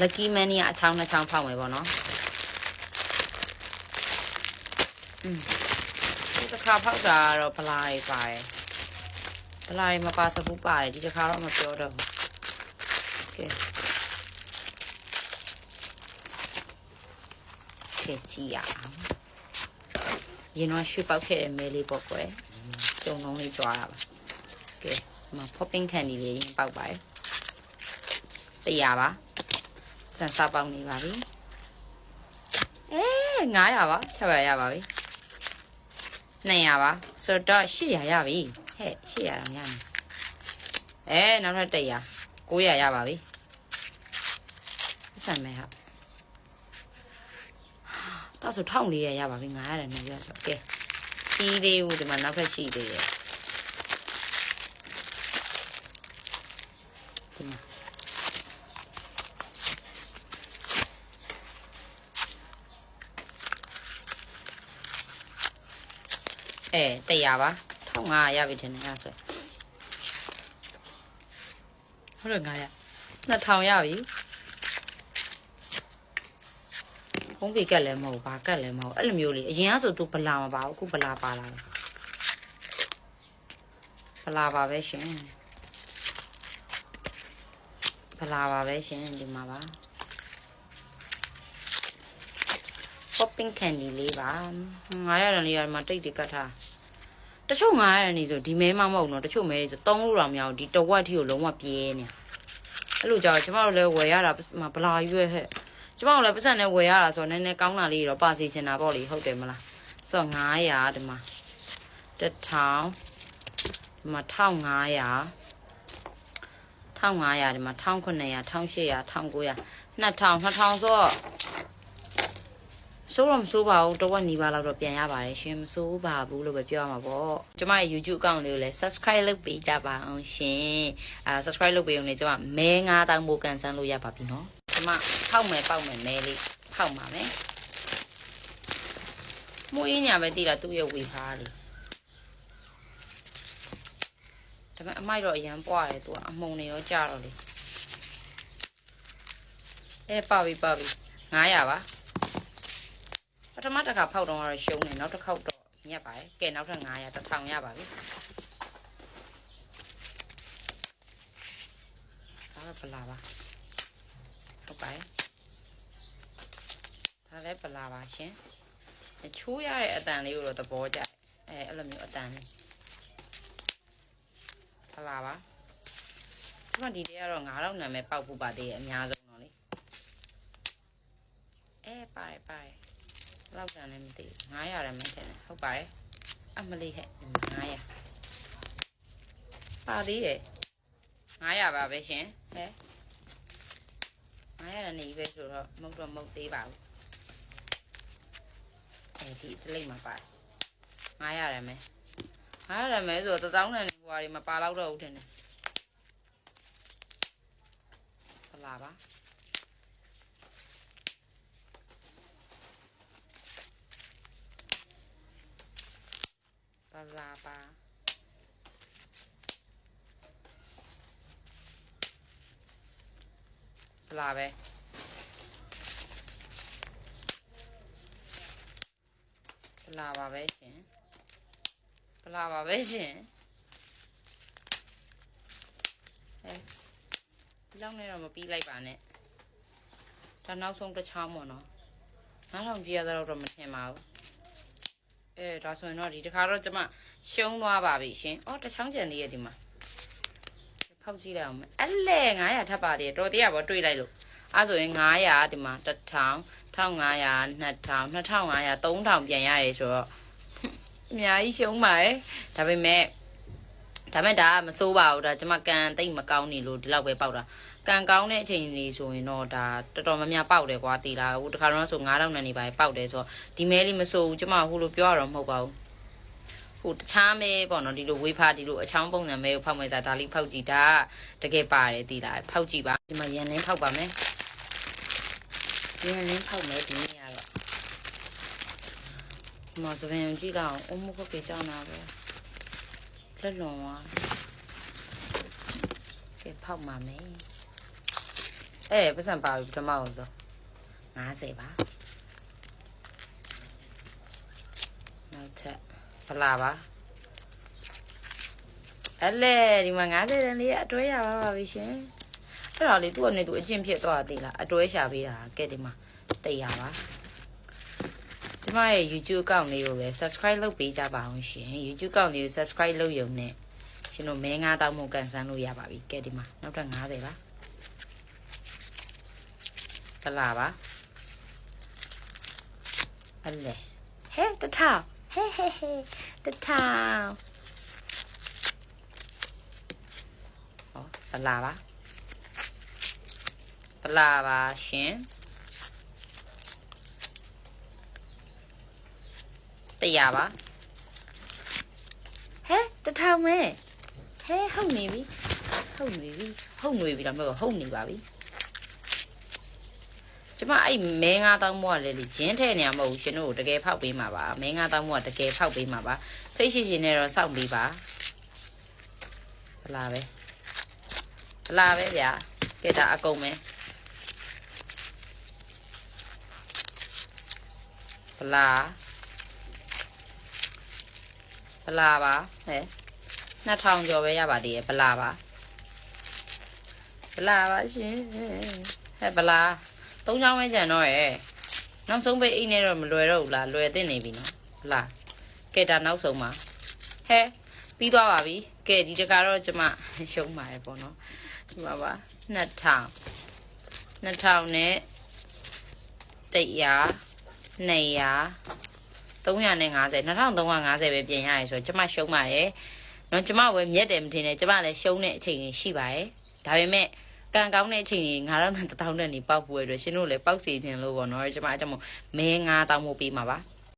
lucky man ကြီးကအချောင်းနှစ်ချောင်းဖောက်မယ်ပေါ့နော်อืมဒီတစ်ခါဖောက်တာကတော့ဗလာတွေပါတယ်ဗလာတွေမပါစဘူးပါတယ်ဒီတစ်ခါတော့မပြောတော့ဘူးကဲကဲကြည့်ရအောင်ရင်တော့ရွှေပောက်ခဲ့တဲ့မဲလေးပေါ့ကွယ်တုံလုံးလေးကြွားတာပါကဲဒီမှာ popping candy လေးရင်ပေါက်ပါတယ်တရားပါ စံစားပေါက်နေပါပြီအဲ900ပါ600ရပါပြီ200ပါဆိုတော့800ရပြီဟဲ့800တော့ရမယ်အဲနောက်ထပ်100 900ရပါပြီဆန်မဲဟာဒါဆို1400ရပါပြီ900နဲ့200ဆိုကဲပြီးသေးဘူးဒီမှာနောက်ထပ်ရှိသေးတယ်ဒီမှာ အဲ100ပါ1500ရပြီထင်တယ်အဲ့ဒါဆိုဟုတ်တယ်900 2000ရပြီဘုံးပေကက်လည်းမဟုတ်ဘာကက်လည်းမဟုတ်အဲ့လိုမျိုးလေးအရင်ကဆိုသူဗလာမပါဘူးအခုဗလာပါလာတယ်ဗလာပါပဲရှင်ဗလာပါပဲရှင်ဒီမှာပါ popping candy လေးပါ900ရန်လေးရမှာတိတ်တိတ်ကတ်ထားတချို့900ရန်လေးဆိုဒီမဲမမဟုတ်တော့တချို့မဲလေးဆို3လို့တော့မရဘူးဒီတဝက်ထိကိုလုံးဝပြဲနေအဲ့လိုကြောင့်ကျမတို့လည်းဝယ်ရတာမဗလာရွက်ဟဲ့ကျမတို့လည်းပတ်စံနဲ့ဝယ်ရတာဆိုတော့နည်းနည်းကောင်းတာလေးတော့ပါစီချင်တာပေါ့လေဟုတ်တယ်မလားဆိုတော့900ဒီမှာ1000ဒီမှာ1500 1500ဒီမှာ1900 1800 1900 2000 2000ဆိုတော့ စိုးတော့မစိုးပါဘူးတဝက်နီးပါးလောက်တော့ပြန်ရပါတယ်ရှင်မစိုးပါဘူးလို့ပဲပြောရမှာပေါ့ကျမရဲ့ YouTube account လေးကိုလည်း subscribe လုပ်ပေးကြပါအောင်ရှင်အာ subscribe လုပ်ပေးအောင်လေကျမမဲ9000မိုးကန်ဆန်းလို့ရပါပြီနော်ကျမဖောက်မယ်ပေါက်မယ်မဲလေးဖောက်ပါမယ်မိုးရင်းညာပဲတည်လာသူ့ရဲ့ဝေဖားလေးဒါပေမဲ့အမိုက်တော့အရန်ပွားတယ်သူကအမှုံနေရောကြတော့လေအဲပါပြီပါပြီ900ပါပ ထမတစ်ခါဖောက်တော့ကတော့ရှုံးတယ်နောက်တစ်ခေါက်တော့ညက်ပါတယ်ကဲနောက်ထပ်900 1000ရပါပြီဒါတော့ပလာပါဟုတ်ပါတယ်ဒါလည်းပလာပါရှင်အချိုးရတဲ့အတန်လေးကိုတော့သဘောကျတယ်အဲအဲ့လိုမျိုးအတန်လေးပလာပါဒီမှာဒီတည်းကတော့9000နာမည်ပေါက်ဖို့ပါသေးတယ်အများဆုံးတော့လေအဲပါတယ်ပါတယ် လောက်တန်လည်းမသိဘူး 900ရမ်းထင်တယ်ဟုတ်ပါတယ်အမလေးဟဲ့900ပါသေးတယ်900ပါပဲရှင်ဟဲ့900ရနေပဲဆိုတော့မဟုတ်တော့မဟုတ်သေးပါဘူးအဲဒီတလိမ့်မှာပါတယ်900ရမယ်900ရမယ်ဆိုတော့1000နဲ့ဟိုဟာတွေမပါတော့တော့ဘူးထင်တယ်ဟလာပါ စာပါလာပဲလာပါပဲရှင်လာပါပဲရှင်အဲလောက်နေတော့မပြီးလိုက်ပါနဲ့ဒါနောက်ဆုံးတစ်ချောင်းပေါ့နော်နားထောင်ကြည့်ရတော့တော့မထင်ပါဘူး အဲဒါဆိုရင်တော့ဒီတစ်ခါတော့ကျမရှုံးသွားပါပြီရှင်။အော်တစ်ချောင်းကျန်သေးရဲ့ဒီမှာ။ဖောက်ကြည့်လိုက်အောင်မယ်။အဲ့လေ900ထပ်ပါသေးတယ်။တော်သေးရပါတွေးလိုက်လို့။အဲဆိုရင်900ဒီမှာ1000 1500 2000 2500 3000ပြန်ရတယ်ဆိုတော့အများကြီးရှုံးပါတယ်။ဒါပေမဲ့ ဒါမဲ့ဒါကမစိုးပါဘူးဒါကျမကန်တိတ်မကောင်းနေလို့ဒီလောက်ပဲပေါက်တာကန်ကောင်းတဲ့အချိန်လေးဆိုရင်တော့ဒါတော်တော်များများပေါက်တယ်ကွာတီလာဟိုတခါတော့ဆို9000နဲ့နေပါပေါက်တယ်ဆိုတော့ဒီမဲလေးမစိုးဘူးကျမဟိုလိုပြောရတော့မဟုတ်ပါဘူးဟိုတခြားမဲပေါ့နော်ဒီလိုဝေးဖားဒီလိုအချောင်းပုံစံမဲကိုဖောက်မဲ့တာဒါလေးဖောက်ကြည့်တာတကယ်ပါတယ်တီလာဖောက်ကြည့်ပါဒီမှာရန်လင်းဖောက်ပါမယ်ရန်လင်းဖောက်မယ်ဒီနေ့ကတော့ဒီမှာစပင်ကြည့်တော့အုံမဖို့ကြောင်းတာပဲ လက်လွန်သွားကဲဖောက်ပါမယ်အဲပတ်စံပါပြီပထမအောင်ဆို90ပါနောက်ထပ်ဗလာပါအဲ့လေဒီမှာ90တန်လေးအတွဲရပါပါပြီရှင်အဲ့ဒါလေးသူ့အနေနဲ့သူအကျင့်ဖြစ်သွားသေးလားအတွဲရှာပေးတာကဲဒီမှာ100ပါ ကျမရဲ့ YouTube account လေးကိုလည်း subscribe လုပ်ပေးကြပါအောင်ရှင် YouTube account လေးကို subscribe လုပ်ရုံနဲ့ရှင်တို့မဲငါးတောင်းမှုကန်ဆန်းလို့ရပါပြီကဲဒီမှာနောက်ထပ်90ပါပလာပါအလဲဟဲတထောင်ဟဲဟဲဟဲတထောင်ဟောပလာပါပလာပါရှင် တရားပါဟဲတထောင်မဲဟဲဟုတ်နေပြီဟုတ်နေပြီဟုတ်နေပြီတော့မဟုတ်ဟုတ်နေပါပြီကျမအဲ့မဲငါးတောင်းမိုးကလည်းလေဂျင်းထဲနေရမဟုတ်ဘူးရှင်တို့ကိုတကယ်ဖောက်ပေးမှာပါမဲငါးတောင်းမိုးကတကယ်ဖောက်ပေးမှာပါစိတ်ရှိရှိနဲ့တော့စောင့်ပေးပါဗလာပဲဗလာပဲဗျာကဲဒါအကုန်ပဲဗလာ ဗလာပါဟဲ့2000ကျော်ပဲရပါသေးရဲ့ဗလာပါဗလာပါရှင်ဟဲ့ဗလာသုံးချောင်းပဲကြံတော့ရဲ့နောက်ဆုံးပိတ်အိတ်နဲ့တော့မလွယ်တော့ဘူးလားလွယ်တင်နေပြီနော်ဟုတ်လားကဲဒါနောက်ဆုံးပါဟဲပြီးသွားပါပြီကဲဒီတကတော့ကျမရှုံးပါတယ်ပေါ့နော်ဒီမှာပါ2000 2000နဲ့100 200 350 2350ပဲပြင်ရရဆိုတော့ကျမရှုံးပါတယ်နော်ကျမဝယ်မြက်တယ်မထင်နဲ့ကျမလည်းရှုံးတဲ့အချိန်ကြီးရှိပါတယ်ဒါပေမဲ့ကံကောင်းတဲ့အချိန်ကြီး9000နဲ့1000နဲ့နေပေါက်ပွေအတွက်ရှင်တို့လည်းပေါက်စီခြင်းလို့ပေါ့နော်ကျွန်မအကြောင်းမို့မဲ9000မို့ပေးမှာပါ